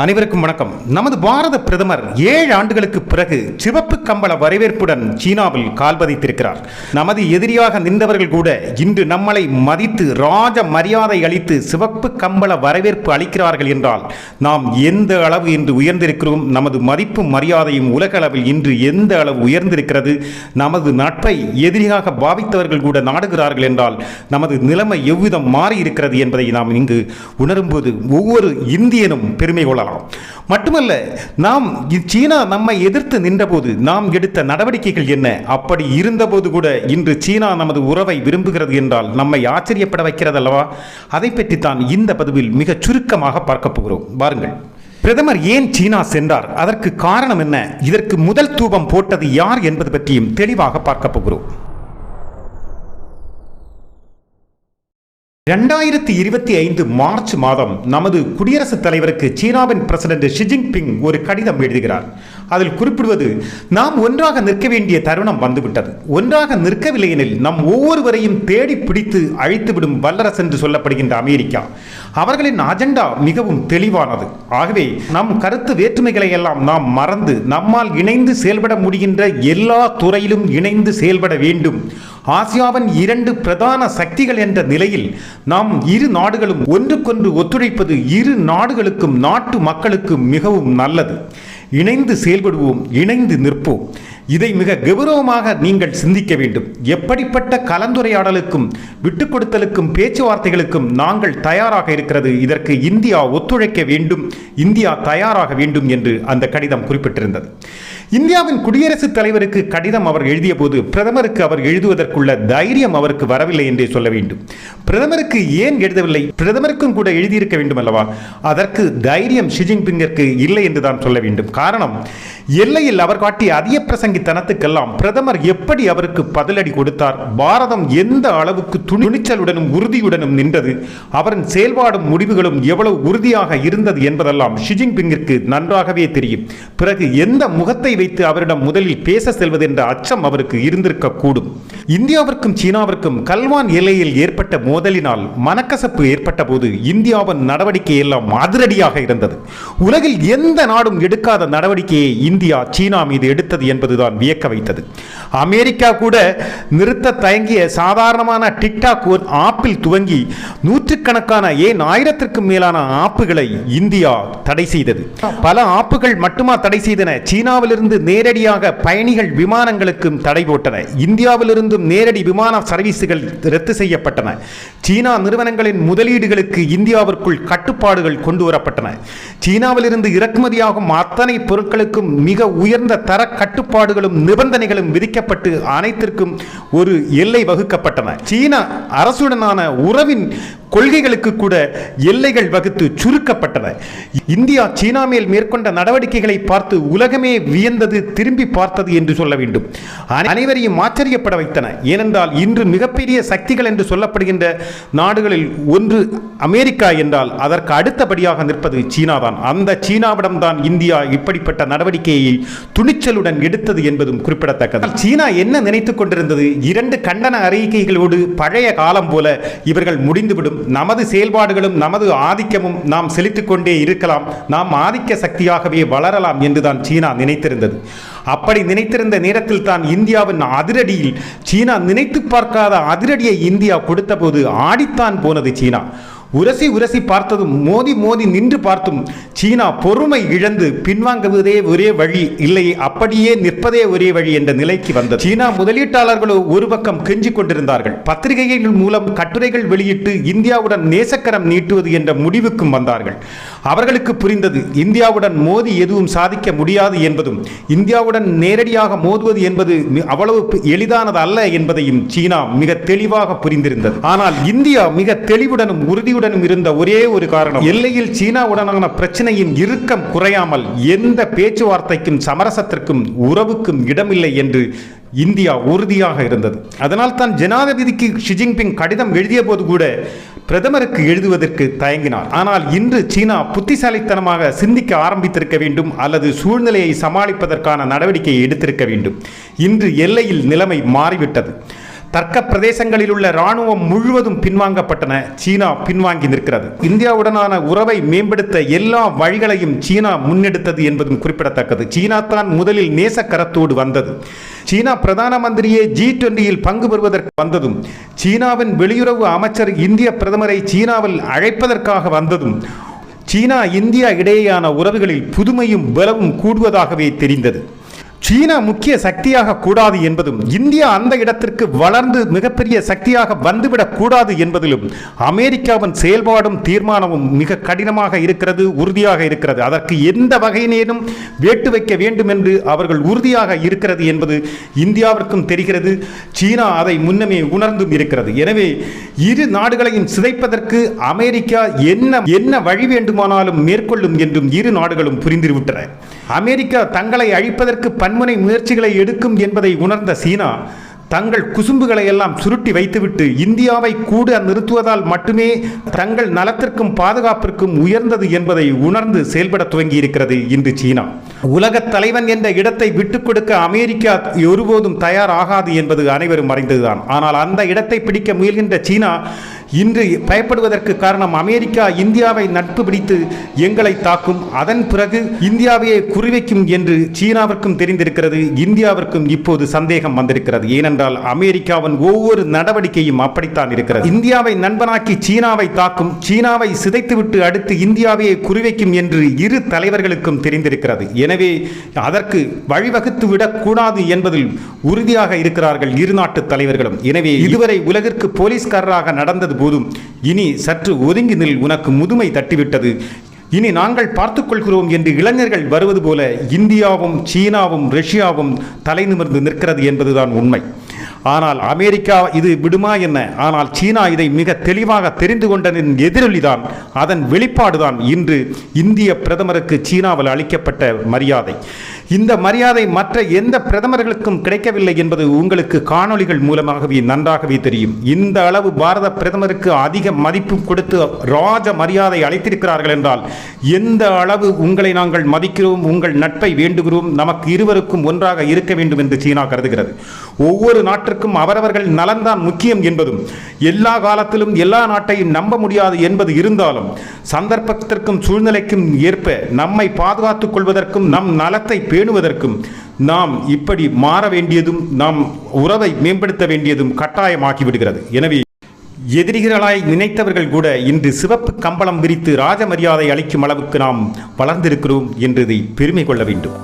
அனைவருக்கும் வணக்கம். நமது பாரத பிரதமர் ஏழு ஆண்டுகளுக்கு பிறகு சிவப்பு கம்பள வரவேற்புடன் சீனாவில் கால் பதித்திருக்கிறார். நமது எதிரியாக நின்றவர்கள் கூட இன்று நம்மளை மதித்து ராஜ மரியாதை அளித்து சிவப்பு கம்பள வரவேற்பு அளிக்கிறார்கள் என்றால் நாம் எந்த அளவு இன்று உயர்ந்திருக்கிறோம்? நமது மதிப்பும் மரியாதையும் உலக அளவில் இன்று எந்த அளவு உயர்ந்திருக்கிறது? நமது நட்பை எதிரியாக பாவித்தவர்கள் கூட நாடுகிறார்கள் என்றால் நமது நிலைமை எவ்விதம் மாறி இருக்கிறது என்பதை நாம் இங்கு உணரும்போது ஒவ்வொரு இந்தியனும் பெருமை கொள்ளலாம். மட்டுமல்ல நாம் சீனா நம்மை எதிர்த்து நின்றபோது நாம் எடுத்த நடவடிக்கைகள் என்ன? அப்படி இருந்தபோது கூட இன்று சீனா நமது உறவை விரும்புகிறது என்றால் நம்மை ஆச்சரியப்பட வைக்கிறது அல்லவா? அதை பற்றித்தான் இந்த பதிவில் மிகச் சுருக்கமாக பார்க்க போகிறோம். வாருங்கள் பிரதமர் ஏன் சீனா சென்றார்? அதற்கு காரணம் என்ன? இதற்கு முதல் தூபம் போட்டது யார் என்பது பற்றியும் தெளிவாக பார்க்க போகிறோம். ரெண்டாயிரத்தி இருபத்தி ஐந்து மார்ச் மாதம் நமது குடியரசுத் தலைவருக்கு சீனாவின் பிரசிடென்ட் ஷி ஜின்பிங் ஒரு கடிதம் எழுதுகிறார். அதில் குறிப்பிடுவது நாம் ஒன்றாக நிற்க வேண்டிய தருணம் வந்துவிட்டது. ஒன்றாக நிற்கவில்லை எனில் நம் ஒவ்வொருவரையும் தேடி பிடித்து அழித்துவிடும் வல்லரசு என்று சொல்லப்படுகின்ற அமெரிக்கா. அவர்களின் அஜெண்டா மிகவும் தெளிவானது. ஆகவே நம் கருத்து வேற்றுமைகளை எல்லாம் நாம் மறந்து நம்மால் இணைந்து செயல்பட முடிகின்ற எல்லா துறையிலும் இணைந்து செயல்பட வேண்டும். ஆசியாவின் இரண்டு பிரதான சக்திகள் என்ற நிலையில் நாம் இரு நாடுகளும் ஒன்றுக்கொன்று ஒத்துழைப்பது இரு நாடுகளுக்கும் நாட்டு மக்களுக்கும் மிகவும் நல்லது. இணைந்து செயல்படுவோம் இணைந்து நிற்போம். இதை மிக கௌரவமாக நீங்கள் சிந்திக்க வேண்டும். எப்படிப்பட்ட கலந்துரையாடலுக்கும் விட்டுக் கொடுத்தலுக்கும் பேச்சுவார்த்தைகளுக்கும் நாங்கள் தயாராக இருக்கிறது. இதற்கு இந்தியா ஒத்துழைக்க வேண்டும். இந்தியா தயாராக வேண்டும் என்று அந்த கடிதம் குறிப்பிட்டிருந்தது. இந்தியாவின் குடியரசுத் தலைவருக்கு கடிதம் அவர் எழுதிய போது பிரதமருக்கு அவர் எழுதுவதற்குள்ள தைரியம் அவருக்கு வரவில்லை என்றே சொல்ல வேண்டும். பிரதமருக்கு ஏன் எழுதவில்லை? பிரதமருக்கும் கூட எழுதியிருக்க வேண்டும் அல்லவா அதற்கு தைரியம் ஷி ஜின்பிங்கிற்கு இல்லை என்று தான் சொல்ல வேண்டும். காரணம் எல்லையில் அவர் காட்டிய அதிக பிரசங்கித்தனத்துக்கெல்லாம் பிரதமர் எப்படி அவருக்கு பதிலடி கொடுத்தார்? பாரதம் எந்த அளவுக்கு துணிச்சலுடனும் உறுதியுடனும் நின்றது? அவரின் செயல்பாடும் முடிவுகளும் எவ்வளவு உறுதியாக இருந்தது என்பதெல்லாம் ஷி ஜின்பிங்கிற்கு நன்றாகவே தெரியும். பிறகு எந்த முகத்தை வைத்து அவரிடம் முதலில் பேச செல்வது என்ற அச்சம் அவருக்கு இருந்திருக்க கூடும் இந்தியாவிற்கும் சீனாவிற்கும் கல்வான் எல்லையில் ஏற்பட்ட மோதலினால் மனக்கசப்பு ஏற்பட்ட போது இந்தியாவின் நடவடிக்கை எல்லாம் அதிரடியாக இருந்தது. உலகில் எந்த நாடும் எடுக்காத நடவடிக்கையை இந்தியா சீனா மீது எடுத்தது என்பதுதான் வியக்க வைத்தது. அமெரிக்கா கூட நிறுத்த தயங்கிய சாதாரணமான டிக்டாக் ஒரு ஆப்பில் துவங்கி நூற்றுக்கணக்கான ஏன் ஆயிரத்திற்கும் மேலான ஆப்புகளை இந்தியா தடை செய்தது. பல ஆப்புகள் மட்டுமா தடை செய்தன? சீனாவிலிருந்து நேரடியாக பயணிகள் விமானங்களுக்கும் தடை போட்டன. இந்தியாவிலிருந்தும் நேரடி விமான சர்வீஸுகள் ரத்து செய்யப்பட்டன. சீனா நிறுவனங்களின் முதலீடுகளுக்கு இந்தியாவிற்குள் கட்டுப்பாடுகள் கொண்டு வரப்பட்டன சீனாவிலிருந்து இறக்குமதியாகும் அத்தனை பொருட்களுக்கும் மிக உயர்ந்த தர கட்டுப்பாடுகளும் நிபந்தனைகளும் விதிக்கப்பட்டு அனைத்திற்கும் ஒரு எல்லை வகுக்கப்பட்டன. சீனா அரசுடனான உறவின் கொள்கைகளுக்கு கூட எல்லைகள் வகுத்து சுருக்கப்பட்டன. இந்தியா சீனா மேல் மேற்கொண்ட நடவடிக்கைகளை பார்த்து உலகமே வியந்த இருந்தது திரும்பி பார்த்தது என்று சொல்ல வேண்டும். அனைவரையும் ஆச்சரியப்பட வைத்தன. ஏனென்றால் இன்று மிகப்பெரிய சக்திகள் என்று சொல்லப்படுகின்ற நாடுகளில் ஒன்று அமெரிக்கா என்றால் அதற்கு அடுத்தபடியாக நிற்பது சீனா தான் அந்த சீனாவிடம்தான் இந்தியா இப்படிப்பட்ட நடவடிக்கையை துணிச்சலுடன் எடுத்தது என்பதும் குறிப்பிடத்தக்கது. சீனா என்ன நினைத்துக் கொண்டிருந்தது? இரண்டு கண்டன அறிக்கைகளோடு பழைய காலம் போல இவர்கள் முடிந்துவிடும். நமது செயல்பாடுகளும் நமது ஆதிக்கமும் நாம் செலுத்திக் கொண்டே இருக்கலாம். நாம் ஆதிக்க சக்தியாகவே வளரலாம் என்றுதான் சீனா நினைத்திருந்தது. அப்படி நினைத்திருந்த நேரத்தில் தான் இந்தியாவின் அதிரடியில் சீனா நினைத்து பார்க்காத அதிரடியை இந்தியா கொடுத்தபோது ஆடித்தான் போனது சீனா. உரசி உரசி பார்த்ததும் மோதி மோதி நின்று பார்த்தும் சீனா பொறுமை இழந்து பின்வாங்குவதே ஒரே வழி இல்லை அப்படியே நிற்பதே ஒரே வழி என்ற நிலைக்கு வந்தது. சீனா முதலீட்டாளர்களோ ஒரு பக்கம் கெஞ்சிக் கொண்டிருந்தார்கள். பத்திரிகைகள் மூலம் கட்டுரைகள் வெளியிட்டு இந்தியாவுடன் நேசக்கரம் நீட்டுவது என்ற முடிவுக்கும் வந்தார்கள். அவர்களுக்கு புரிந்தது இந்தியாவுடன் மோதி எதுவும் சாதிக்க முடியாது என்பதும் இந்தியாவுடன் நேரடியாக மோதுவது என்பது அவ்வளவு எளிதானது அல்ல என்பதையும் சீனா மிக தெளிவாக புரிந்திருந்தது. ஆனால் இந்தியா மிக தெளிவுடனும் உறுதியுடன் உறுதியுடனும் இருந்த ஒரே ஒரு காரணம். எல்லையில் சீனாவுடனான பிரச்சனையின் இறுக்கம் குறையாமல் எந்த பேச்சுவார்த்தைக்கும் சமரசத்திற்கும் உறவுக்கும் இடமில்லை என்று இந்தியா உறுதியாக இருந்தது. அதனால் தான் ஜனாதிபதிக்கு ஷி ஜின்பிங் கடிதம் எழுதிய போது கூட பிரதமருக்கு எழுதுவதற்கு தயங்கினார். ஆனால் இன்று சீனா புத்திசாலித்தனமாக சிந்திக்க ஆரம்பித்திருக்க வேண்டும் அல்லது சூழ்நிலையை சமாளிப்பதற்கான நடவடிக்கையை எடுத்திருக்க வேண்டும். இன்று எல்லையில் நிலைமை மாறிவிட்டது. தர்க்க பிரதேசங்களில் உள்ள இராணுவம் முழுவதும் பின்வாங்கப்பட்டன. சீனா பின்வாங்கி நிற்கிறது. இந்தியாவுடனான உறவை மேம்படுத்த எல்லா வழிகளையும் சீனா முன்னெடுத்தது என்பதும் குறிப்பிடத்தக்கது. சீனா தான் முதலில் நேசக்கரத்தோடு வந்தது. சீனா பிரதான மந்திரியே ஜி டுவெண்டியில் பங்கு பெறுவதற்கு வந்ததும் சீனாவின் வெளியுறவு அமைச்சர் இந்திய பிரதமரை சீனாவில் அழைப்பதற்காக வந்ததும் சீனா இந்தியா இடையேயான உறவுகளில் புதுமையும் பலவும் கூடுவதாகவே தெரிந்தது. சீனா முக்கிய சக்தியாக கூடாது என்பதும் இந்தியா அந்த இடத்திற்கு வளர்ந்து மிகப்பெரிய சக்தியாக வந்துவிடக் கூடாது என்பதிலும் அமெரிக்காவின் செயல்பாடும் தீர்மானமும் மிக கடினமாக இருக்கிறது உறுதியாக இருக்கிறது. அதற்கு எந்த வகையினேனும் வேட்டு வைக்க வேண்டும் என்று அவர்கள் உறுதியாக இருக்கிறது என்பது இந்தியாவிற்கும் தெரிகிறது. சீனா அதை முன்னமே உணர்ந்தும் இருக்கிறது. எனவே இரு நாடுகளையும் சிதைப்பதற்கு அமெரிக்கா என்ன என்ன வழி வேண்டுமானாலும் மேற்கொள்ளும் என்றும் இரு நாடுகளும் புரிந்துவிட்டன. அமெரிக்கா தங்களை அழிப்பதற்கு பன்முனை முயற்சிகளை எடுக்கும் என்பதை உணர்ந்த சீனா தங்கள் குசும்புகளை எல்லாம் சுருட்டி வைத்துவிட்டு இந்தியாவை கூட நிறுத்துவதால் மட்டுமே தங்கள் நலத்திற்கும் பாதுகாப்பிற்கும் உயர்ந்தது என்பதை உணர்ந்து செயல்பட துவங்கி இருக்கிறது இன்று சீனா. உலக தலைவன் என்ற இடத்தை விட்டுக் கொடுக்க அமெரிக்கா ஒருபோதும் தயாராகாது என்பது அனைவரும் அறிந்ததுதான். ஆனால் அந்த இடத்தை பிடிக்க முயல்கின்ற சீனா இன்று பயப்படுவதற்கு காரணம் அமெரிக்கா இந்தியாவை நட்பு பிடித்து எங்களை தாக்கும். அதன் பிறகு இந்தியாவையே குறிவைக்கும் என்று சீனாவிற்கும் தெரிந்திருக்கிறது. இந்தியாவிற்கும் இப்போது சந்தேகம் வந்திருக்கிறது. ஏனென்றால் என்றால் அமெரிக்காவின் ஒவ்வொரு நடவடிக்கையும் அப்படித்தான் இருக்கிறது. இந்தியாவை நண்பனாக்கி சீனாவை தாக்கும் சீனாவை சிதைத்துவிட்டு அடுத்து இந்தியாவையே குறிவைக்கும் என்று இரு தலைவர்களுக்கும் தெரிந்திருக்கிறது. எனவே அதற்கு வழிவகுத்து விடக்கூடாது என்பதில் உறுதியாக இருக்கிறார்கள் இரு நாட்டு தலைவர்களும். எனவே இதுவரை உலகிற்கு போலீஸ்காரராக நடந்தது போதும் இனி சற்று ஒதுங்கி நில் உனக்கு முதுமை தட்டிவிட்டது. இனி நாங்கள் பார்த்துக் கொள்கிறோம் என்று இளைஞர்கள் வருவது போல இந்தியாவும் சீனாவும் ரஷ்யாவும் தலை நிமிர்ந்து நிற்கிறது என்பதுதான் உண்மை. ஆனால் அமெரிக்கா இது விடுமா என்ன? ஆனால் சீனா இதை மிக தெளிவாக தெரிந்து கொண்டதின் எதிரொலிதான். அதன் வெளிப்பாடுதான் இன்று இந்திய பிரதமருக்கு சீனாவில் அளிக்கப்பட்ட மரியாதை. இந்த மரியாதை மற்ற எந்த பிரதமர்களுக்கும் கிடைக்கவில்லை என்பது உங்களுக்கு காணொளிகள் மூலமாகவே நன்றாகவே தெரியும். இந்த அளவு பாரத பிரதமருக்கு அதிக மதிப்பு கொடுத்து ராஜ மரியாதை அளித்திருக்கிறார்கள் என்றால் எந்த அளவு உங்களை நாங்கள் மதிக்கிறோம் உங்கள் நட்பை வேண்டுகிறோம் நமக்கு இருவருக்கும் ஒன்றாக இருக்க வேண்டும் என்று சீனா கருதுகிறது. ஒவ்வொரு நாட்டிற்கும் அவரவர்கள் நலன்தான் முக்கியம் என்பதும் எல்லா காலத்திலும் எல்லா நாட்டையும் நம்ப முடியாது என்பது இருந்தாலும் சந்தர்ப்பத்திற்கும் சூழ்நிலைக்கும் ஏற்ப நம்மை பாதுகாத்துக் கொள்வதற்கும் நம் நலத்தை பேர் பேணுவதற்கும் நாம் இப்படி மாற வேண்டியதும் நாம் உறவை மேம்படுத்த வேண்டியதும் கட்டாயமாகிவிடுகிறது. எனவே எதிரிகளாய் நினைத்தவர்கள் கூட இன்று சிவப்பு கம்பளம் விரித்து ராஜ மரியாதை அளிக்கும் அளவுக்கு நாம் வளர்ந்திருக்கிறோம் என்றதை பெருமை கொள்ள வேண்டும்.